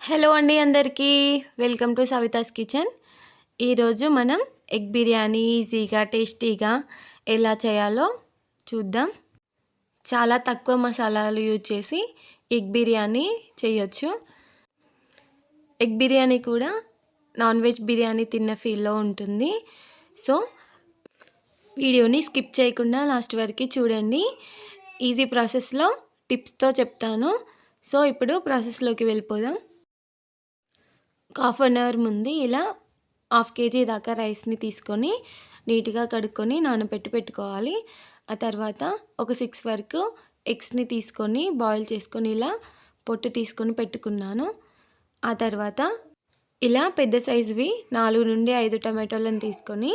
Hello అండి అందరికీ. Welcome to Savitha's kitchen. ఈరోజు మనం ఎగ్ బిర్యానీ ఈజీగా టేస్టీగా ఎలా చేయాలో చూద్దాం. చాలా తక్కువ మసాలాలు యూజ్ చేసి ఎగ్ బిర్యానీ చేయొచ్చు. ఎగ్ బిర్యానీ కూడా నాన్ వెజ్ బిర్యానీ తిన్న ఫీల్లో ఉంటుంది. సో వీడియోని స్కిప్ చేయకుండా లాస్ట్ వరకు చూడండి. ఈజీ ప్రాసెస్లో టిప్స్తో చెప్తాను. సో ఇప్పుడు ప్రాసెస్లోకి వెళ్ళిపోదాం. హాఫ్ అన్ అవర్ ముందు ఇలా హాఫ్ కేజీ దాకా రైస్ని తీసుకొని నీట్గా కడుక్కొని నానబెట్టి పెట్టుకోవాలి. ఆ తర్వాత ఒక సిక్స్ వరకు ఎగ్స్ని తీసుకొని బాయిల్ చేసుకొని ఇలా పొట్టు తీసుకొని పెట్టుకున్నాను. ఆ తర్వాత ఇలా పెద్ద సైజువి నాలుగు నుండి ఐదు టమాటోలను తీసుకొని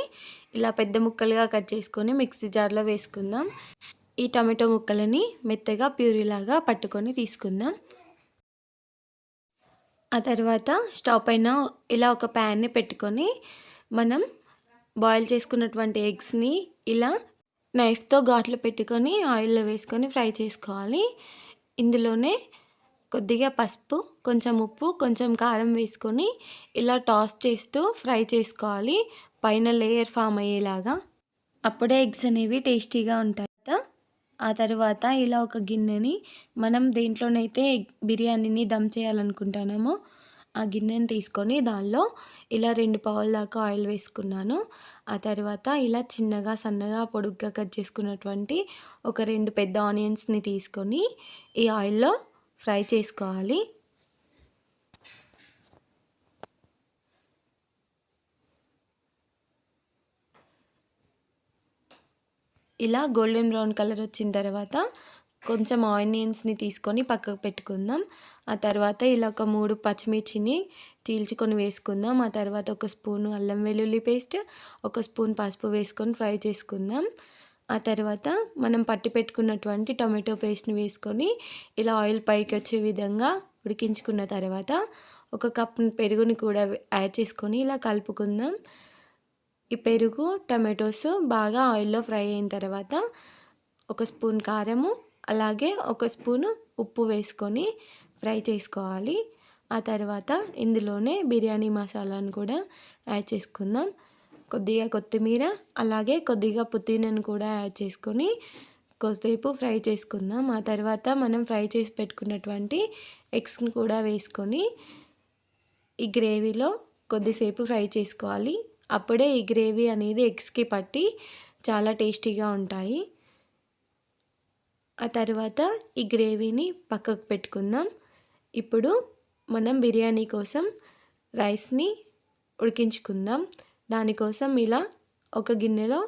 ఇలా పెద్ద ముక్కలుగా కట్ చేసుకొని మిక్సీ జార్లో వేసుకుందాం. ఈ టమాటో ముక్కలని మెత్తగా ప్యూరీలాగా పట్టుకొని తీసుకుందాం. ఆ తర్వాత స్టవ్ పైన ఇలా ఒక ప్యాన్ని పెట్టుకొని మనం బాయిల్ చేసుకున్నటువంటి ఎగ్స్ని ఇలా నైఫ్తో ఘాట్లో పెట్టుకొని ఆయిల్లో వేసుకొని ఫ్రై చేసుకోవాలి. ఇందులోనే కొద్దిగా పసుపు కొంచెం ఉప్పు కొంచెం కారం వేసుకొని ఇలా టాస్ చేస్తూ ఫ్రై చేసుకోవాలి. పైన లేయర్ ఫామ్ అయ్యేలాగా. అప్పుడే ఎగ్స్ అనేవి టేస్టీగా ఉంటాయి. ఆ తర్వాత ఇలా ఒక గిన్నెని మనం దేంట్లోనైతే బిర్యానీని దమ్ చేయాలనుకుంటున్నామో ఆ గిన్నెని తీసుకొని దానిలో ఇలా రెండు పావుల దాకా ఆయిల్ వేసుకున్నాను. ఆ తర్వాత ఇలా చిన్నగా సన్నగా పొడుగ్గా కట్ చేసుకున్నటువంటి ఒక రెండు పెద్ద ఆనియన్స్ని తీసుకొని ఈ ఆయిల్లో ఫ్రై చేసుకోవాలి. ఇలా గోల్డెన్ బ్రౌన్ కలర్ వచ్చిన తర్వాత కొంచెం ఆనియన్స్ని తీసుకొని పక్కకు పెట్టుకుందాం. ఆ తర్వాత ఇలా ఒక మూడు పచ్చిమిర్చిని చీల్చుకొని వేసుకుందాం. ఆ తర్వాత ఒక స్పూన్ అల్లం వెల్లుల్లి పేస్ట్ ఒక స్పూన్ పసుపు వేసుకొని ఫ్రై చేసుకుందాం. ఆ తర్వాత మనం పట్టి పెట్టుకున్నటువంటి టొమాటో పేస్ట్ని వేసుకొని ఇలా ఆయిల్ పైకి వచ్చే విధంగా ఉడికించుకున్న తర్వాత ఒక కప్ పెరుగుని కూడా యాడ్ చేసుకొని ఇలా కలుపుకుందాం. ఈ పెరుగు టమాటోస్ బాగా ఆయిల్లో ఫ్రై అయిన తర్వాత ఒక స్పూన్ కారము అలాగే ఒక స్పూను ఉప్పు వేసుకొని ఫ్రై చేసుకోవాలి. ఆ తర్వాత ఇందులోనే బిర్యానీ మసాలాను కూడా యాడ్ చేసుకుందాం. కొద్దిగా కొత్తిమీర అలాగే కొద్దిగా పుదీనాను కూడా యాడ్ చేసుకొని కొద్దిసేపు ఫ్రై చేసుకుందాం. ఆ తర్వాత మనం ఫ్రై చేసి పెట్టుకున్నటువంటి ఎగ్స్ని కూడా వేసుకొని ఈ గ్రేవీలో కొద్దిసేపు ఫ్రై చేసుకోవాలి. అప్పుడే ఈ గ్రేవీ అనేది ఎగ్స్కి పట్టి చాలా టేస్టీగా ఉంటాయి. ఆ తర్వాత ఈ గ్రేవీని పక్కకు పెట్టుకుందాం. ఇప్పుడు మనం బిర్యానీ కోసం రైస్ని ఉడికించుకుందాం. దానికోసం ఇలా ఒక గిన్నెలో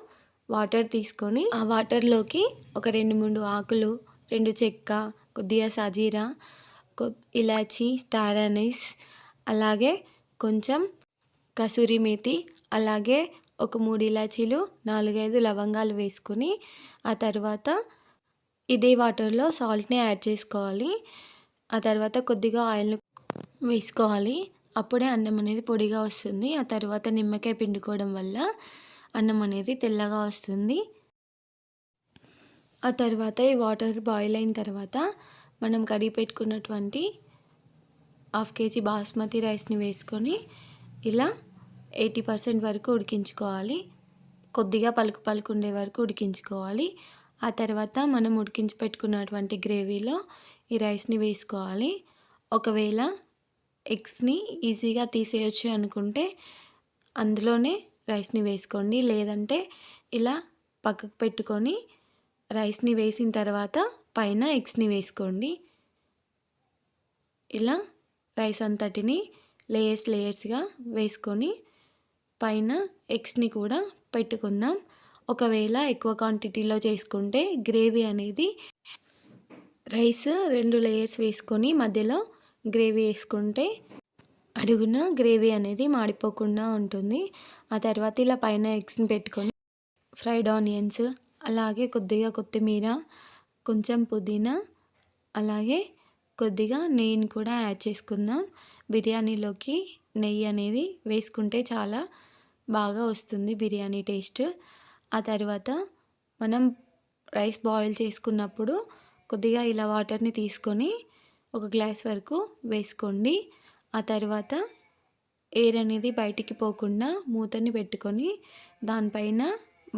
వాటర్ తీసుకొని ఆ వాటర్లోకి ఒక రెండు మూడు ఆకులు రెండు చెక్క కొద్దిగా సజీరా ఇలాచీ ఇలాచి స్టార్ అనీస్ అలాగే కొంచెం కసూరి మేతి అలాగే ఒక మూడు ఇలాచీలు నాలుగైదు లవంగాలు వేసుకొని ఆ తర్వాత ఇదే వాటర్లో సాల్ట్ని యాడ్ చేసుకోవాలి. ఆ తర్వాత కొద్దిగా ఆయిల్ను వేసుకోవాలి. అప్పుడే అన్నం అనేది పొడిగా వస్తుంది. ఆ తర్వాత నిమ్మకాయ పిండుకోవడం వల్ల అన్నం అనేది తెల్లగా వస్తుంది. ఆ తర్వాత ఈ వాటర్ బాయిల్ అయిన తర్వాత మనం కడిగి పెట్టుకున్నటువంటి హాఫ్ కేజీ బాస్మతి రైస్ని వేసుకొని ఇలా ఎయిటీ పర్సెంట్ వరకు ఉడికించుకోవాలి. కొద్దిగా పలుకు పలుకు ఉండే వరకు ఉడికించుకోవాలి. ఆ తర్వాత మనం ఉడికించి పెట్టుకున్నటువంటి గ్రేవీలో ఈ రైస్ని వేసుకోవాలి. ఒకవేళ ఎగ్స్ని ఈజీగా తీసేయచ్చు అనుకుంటే అందులోనే రైస్ని వేసుకోండి. లేదంటే ఇలా పక్కకు పెట్టుకొని రైస్ని వేసిన తర్వాత పైన ఎగ్స్ని వేసుకోండి. ఇలా రైస్ అంతటిని లేయర్స్ లేయర్స్గా వేసుకొని పైన ఎగ్స్ని కూడా పెట్టుకుందాం. ఒకవేళ ఎక్కువ క్వాంటిటీలో చేసుకుంటే గ్రేవీ అనేది రైస్ రెండు లేయర్స్ వేసుకొని మధ్యలో గ్రేవీ వేసుకుంటే అడుగున గ్రేవీ అనేది మాడిపోకుండా ఉంటుంది. ఆ తర్వాత ఇలా పైన ఎగ్స్ని పెట్టుకొని ఫ్రైడ్ ఆనియన్స్ అలాగే కొద్దిగా కొత్తిమీర కొంచెం పుదీనా అలాగే కొద్దిగా నెయ్యిని కూడా యాడ్ చేసుకుందాం. బిర్యానీలోకి నెయ్యి అనేది వేసుకుంటే చాలా బాగా వస్తుంది బిర్యానీ టేస్ట్. ఆ తర్వాత మనం రైస్ బాయిల్ చేసుకున్నప్పుడు కొద్దిగా ఇలా వాటర్ని తీసుకొని ఒక గ్లాస్ వరకు వేసుకోండి. ఆ తర్వాత ఎయిర్ అనేది బయటికి పోకుండా మూతని పెట్టుకొని దానిపైన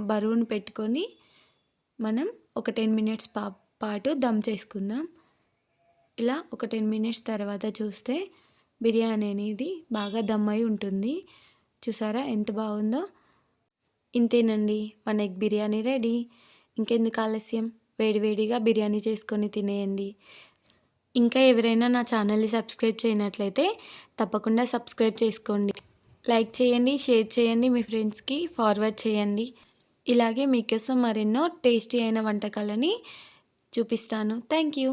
బరువును పెట్టుకొని మనం ఒక టెన్ మినిట్స్ పా పాటు దమ్ చేసుకుందాం. ఇలా ఒక టెన్ మినిట్స్ తర్వాత చూస్తే బిర్యానీ అనేది బాగా దమ్ అయి ఉంటుంది. చూసారా? ఎంత బాగుందో? ఇంతేనండి మన ఎగ్ బిర్యానీ రెడీ. ఇంకెందుకు ఆలస్యం? వేడివేడిగా బిర్యానీ చేసుకొని తినేయండి. ఇంకా ఎవరైనా నా ఛానల్ని సబ్స్క్రైబ్ చేయనట్లయితే తప్పకుండా సబ్స్క్రైబ్ చేసుకోండి. లైక్ చేయండి షేర్ చేయండి మీ ఫ్రెండ్స్కి ఫార్వర్డ్ చేయండి. ఇలాగే మీకోసం మరెన్నో టేస్టీ అయిన వంటకాలని చూపిస్తాను. Thank you.